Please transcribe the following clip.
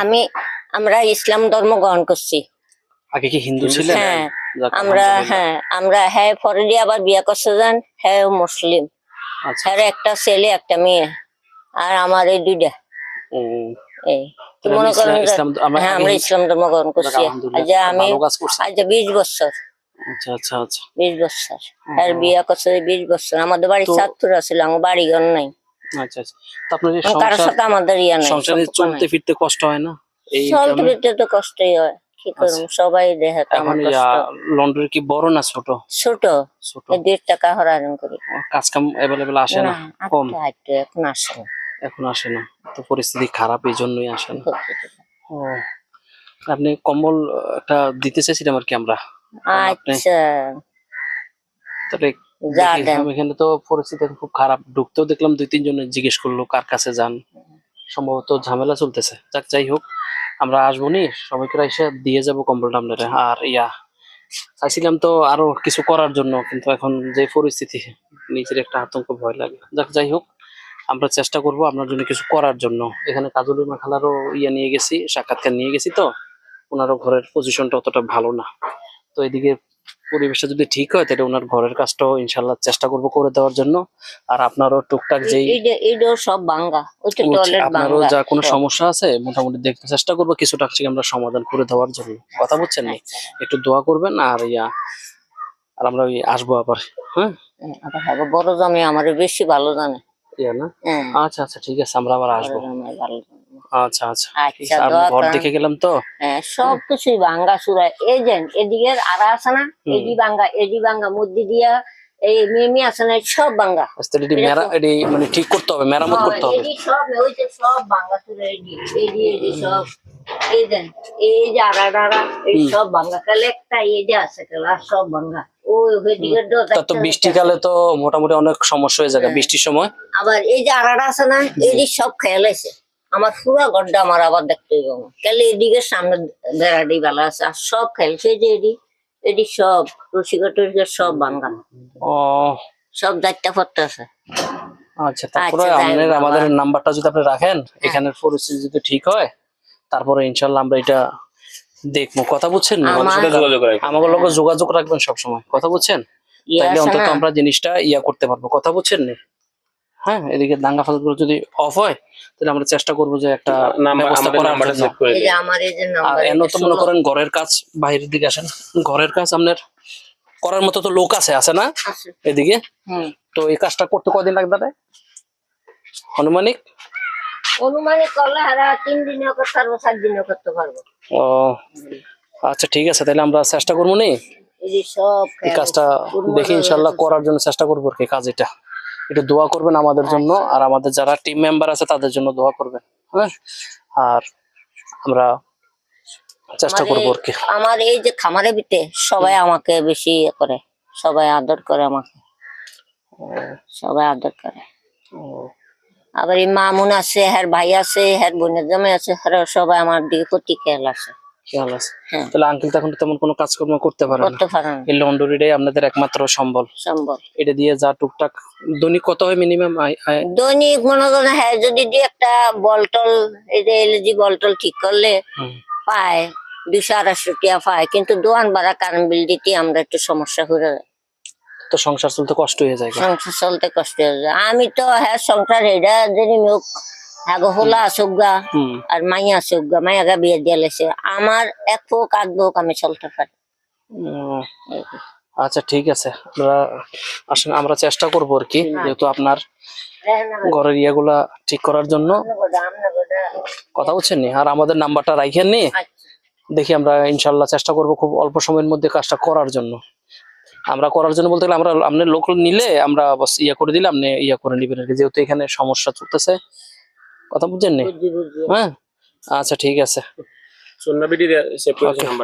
আমি আমরা ইসলাম ধর্ম গ্রহণ করছি। আগে কি হিন্দু ছিলেন? হ্যাঁ আমরা হ্যাঁ আমরা হ্যাঁ পরে দিয়ে আবার বিয়ে করছে যান হ্যাঁ মুসলিম। আচ্ছা। হ্যাঁ একটা ছেলে একটা মেয়ে আর আমার এই দুইটা। এই মনে করেন হ্যাঁ আমরা ইসলাম ধর্ম গ্রহণ করছি। আজ আমি। আজ বিশ বছর। আচ্ছা আচ্ছা আচ্ছা। বিশ বছর। আর বিয়ে করছে বিশ বছর। আমাদের বাড়ি ছাত্র ছিল আমার বাড়ি ঘর নাই। আচ্ছা আচ্ছা। তো আপনার কারোর সাথে আমাদের ইয়া নাই সংসারে চলতে ফিরতে কষ্ট হয় না? এই চলতে ফিরতে তো কষ্টই হয় কি করব? সবাই দেখে তো আমার কষ্ট। লন্ড্রি কি বড় না ছোট? ছোট। ছোট। এই দেড় টাকা হরায়ন করি। কাজ কাম অ্যাভেলেবেল আসে না? কম? এখন আসে না। এখন আসে না। তো পরিস্থিতি খারাপ এই জন্যই আসে না। ও আপনি কম্বল একটা দিতে চাইছিলাম আর কি আমরা। আচ্ছা। আমি এখানে তো পরিস্থিতি খুব খারাপ। ঢুকতেও দেখলাম দুই তিনজন জিজ্ঞেস করল কার কাছে যান? সম্ভবত ঝামেলা চলতেছে। যাক যাই হোক আমরা আসব নি সবাইকে এসে দিয়ে যাব কম্বলটা আপনারা আর ইয়া চাইছিলাম তো আরও কিছু করার জন্য কিন্তু এখন যে পরিস্থিতি নিজের একটা আতঙ্ক ভয় লাগে। যাক যাই হোক আমরা চেষ্টা করব আপনার জন্য কিছু করার জন্য। এখানে কাজল মাখালারও ইয়ে নিয়ে গেছি সাক্ষাৎকার নিয়ে গেছি তো। ওনারও ঘরের পজিশনটা অতটা ভালো না। তো এদিকে পরিবেশটা যদি ঠিক হয় তাহলে ওনার ঘরের কাজটাও ইনশাল্লাহ চেষ্টা করব করে দেওয়ার জন্য। আর আপনারও টুকটাক যেই সব ভাঙ্গা আপনারও যা কোনো সমস্যা আছে মোটামুটি দেখতে চেষ্টা করব কিছুটা থেকে আমরা সমাধান করে দেওয়ার জন্য। কথা বলছেন নি? আচ্ছা। একটু দোয়া করবেন আর ইয়া আর আমরা ওই আসব আবার হ্যাঁ? হ্যাঁ, আবার হ্যাঁ, বড় জামাই আমার বেশি ভালো জানে। ইয়া না? হ্যাঁ। আচ্ছা আচ্ছা ঠিক আছে আমরা আবার আসব। ভালো জানে। আচ্ছা আচ্ছা। আচ্ছা ঘর দেখে গেলাম তো। হ্যাঁ সব কিছুই ভাঙ্গা চুরা এই এদিকে আরা আছে না? ভাঙ্গা এডি ভাঙ্গা মধ্যে দিয়া এই মেমি আছে না সব ভাঙ্গা। আচ্ছা, এটি মেরা এটি মানে ঠিক করতে হবে মেরামত করতে হবে। এডি সব ওই যে সব ভাঙ্গা চুরা এডি এডি এডি সব। এই এই যে এই সব ভাঙ্গা। কালে একটা এই যে আছে কালে সব ভাঙ্গা। তা বৃষ্টিকালে তো মোটামুটি অনেক সমস্যা হয়ে যায় হ্যাঁ। বৃষ্টির সময়। আবার এই যে আরাটা আছে না এডি সব খেয়াল আছে। আমার পুরো গড্ডা আমার আবার দেখতে আমার। কালে এদিকে সামনে বেড়াডি বেলা আছে আর সব খেলছে যে এডি এডি সব রসিকা টসিকা সব ভাঙ্গা ও। সব চারটা পত্র আছে। আচ্ছা তারপরে আচ্ছা, আপনার আমাদের। নাম্বারটা যদি আপনি রাখেন এখানের পরিস্থিতি যদি ঠিক হয় তারপরে ইনশাল্লাহ আমরা এটা দেখব। কথা বুঝছেন? না? আমার- সাথে যোগাযোগ আমাদের লোক যোগাযোগ রাখবেন সবসময়। কথা বুঝছেন? তাইলে অন্তত আমরা জিনিসটা ইয়া করতে পারব। কথা বুঝছেন না? হ্যাঁ এদিকে দাঙ্গা ফাসাদগুলো যদি অফ হয় তাহলে আমরা চেষ্টা করব যে একটা ব্যবস্থা করার জন্য। এই যে আমার যে আর নাম্বার এমন তো মনে করেন ঘরের কাজ বাইরের দিকে আসেন। ঘরের কাজ আপনার করার মতো তো লোক আছে আছে না? এদিকে? হুম। তো এই কাজটা করতে কদিন লাগবে রে হনুমানিক অনুমানিক করলে হারা তিন দিনেও করতে পারব সাত দিনেও করতে পারব। ও আচ্ছা ঠিক আছে তাহলে আমরা চেষ্টা করব নি? এই যে সব এই কাজটা। দেখি ইনশাল্লাহ করার জন্য চেষ্টা করব আর কি কাজ এটা। একটু দোয়া করবেন আমাদের জন্য। আর আমাদের যারা টিম মেম্বার আছে তাদের জন্য দোয়া করবেন। হ্যাঁ? আর আমরা চেষ্টা করব আর কি। আমার এই যে খামারে বিতে সবাই আমাকে বেশি ইয়ে করে সবাই আদর করে আমাকে। সবাই আদর করে। আবার এই মামুন আছে হ্যার ভাই আছে হ্যার বোনের জামাই আছে সবাই আমার দিকে প্রতি খেয়াল আছে। আছে হ্যাঁ। তাহলে আঙ্কেল তো তেমন কোনো কাজকর্ম করতে পারে না। করতে পারে এই লন্ডরিটাই আপনাদের একমাত্র সম্বল। এটা দিয়ে যা টুকটাক দৈনিক কত হয় মিনিমাম দৈনিক মনে করেন হ্যাঁ যদি একটা বলটল এই যে এলজি বলটল ঠিক করলে পায় দুশো আড়াইশো টিয়া পায় কিন্তু দোয়ান ভাড়া কারেন্ট বিল দিতে আমরা একটু সমস্যা করে তো সংসার চলতে কষ্ট হয়ে যায় সংসার চলতে কষ্ট হয়ে যায়। আমি তো হ্যাঁ সংসার এটা যদি আগো হোলা আসুক গা হুম। আর মাইয়া আসুক গা মাইয়া গা বিয়ে দিয়ে লেছে। আমার এক পোক আধ পোক আমি চলতে পারি। আচ্ছা ঠিক আছে। আমরা আসলে আমরা চেষ্টা করব আর কি যেহেতু আপনার ঘরের ইয়েগুলা ঠিক করার জন্য। কথা বলছেন নি? আর আমাদের নাম্বারটা রাখেন নি? দেখি আমরা ইনশাল্লাহ চেষ্টা করব খুব অল্প সময়ের মধ্যে কাজটা করার জন্য। আমরা করার জন্য বলতে গেলে আমরা আপনি লোক নিলে আমরা ইয়া করে দিলে আপনি ইয়া করে নিবেন আর কি। যেহেতু এখানে সমস্যা চলতেছে কথা বুঝছেন নি? বুঝছি বুঝছি হ্যাঁ? আচ্ছা ঠিক আছে। সুন্না বিডি সেভ করেছে Okay.